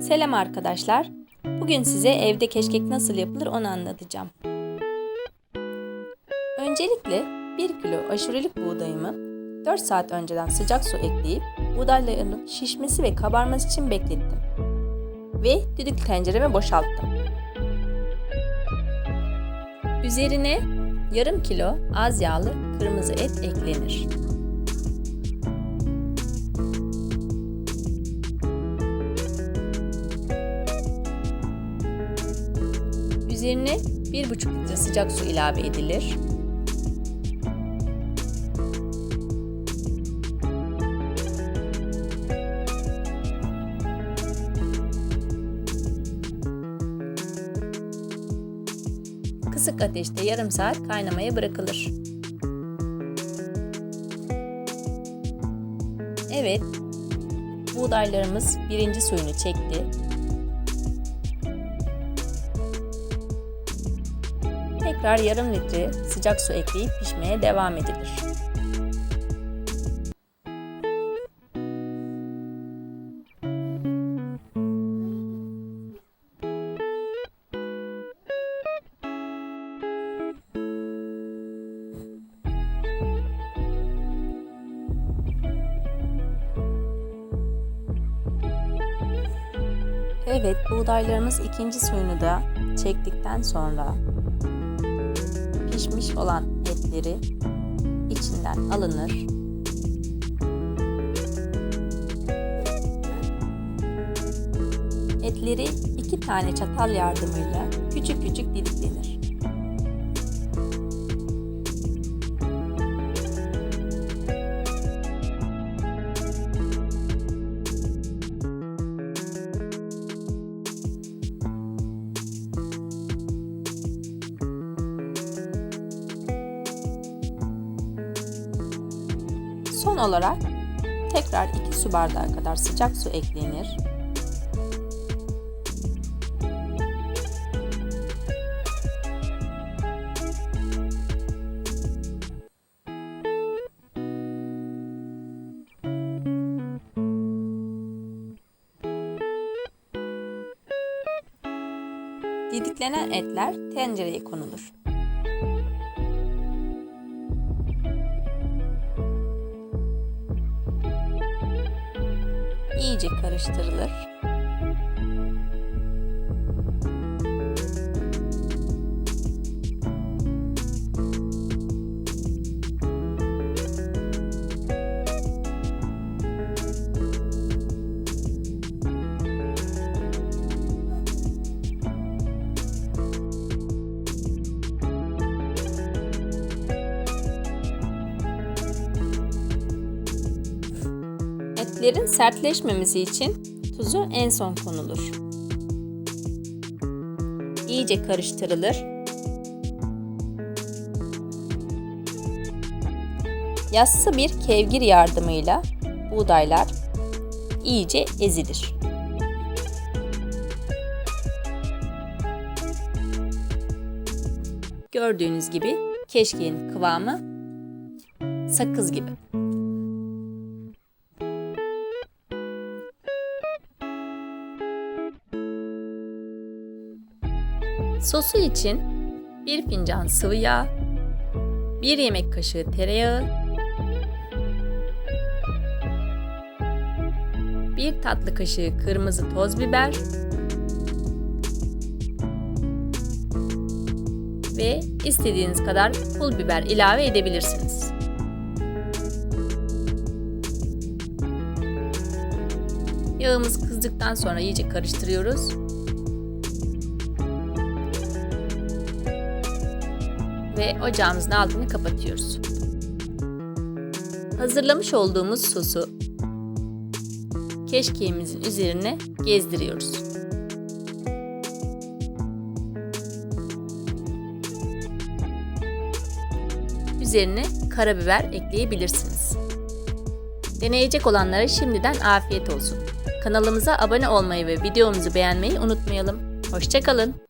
Selam arkadaşlar. Bugün size evde keşkek nasıl yapılır onu anlatacağım. Öncelikle 1 kilo aşurelik buğdayımı 4 saat önceden sıcak su ekleyip buğdayların şişmesi ve kabarması için beklettim. Ve düdüklü tencereme boşalttım. Üzerine yarım kilo az yağlı kırmızı et eklenir. Üzerine 1,5 litre sıcak su ilave edilir. Kısık ateşte yarım saat kaynamaya bırakılır. Evet, buğdaylarımız birinci suyunu çekti. Tekrar yarım litre sıcak su ekleyip pişmeye devam edilir. Evet, buğdaylarımız ikinci suyunu da çektikten sonra pişmiş olan etleri içinden alınır. Etleri iki tane çatal yardımıyla küçük küçük didiklenir. Son olarak tekrar 2 su bardağı kadar sıcak su eklenir. Didiklenen etler tencereye konulur. İyice karıştırılır. Etlerin sertleşmemesi için tuzu en son konulur. İyice karıştırılır. Yassı bir kevgir yardımıyla buğdaylar iyice ezilir. Gördüğünüz gibi keşkeğin kıvamı sakız gibi. Sosu için 1 fincan sıvı yağ, 1 yemek kaşığı tereyağı, 1 tatlı kaşığı kırmızı toz biber ve istediğiniz kadar pul biber ilave edebilirsiniz. Yağımız kızdıktan sonra iyice karıştırıyoruz. Ve ocağımızın altını kapatıyoruz. Hazırlamış olduğumuz sosu keşkeğimizin üzerine gezdiriyoruz. Üzerine karabiber ekleyebilirsiniz. Deneyecek olanlara şimdiden afiyet olsun. Kanalımıza abone olmayı ve videomuzu beğenmeyi unutmayalım. Hoşçakalın.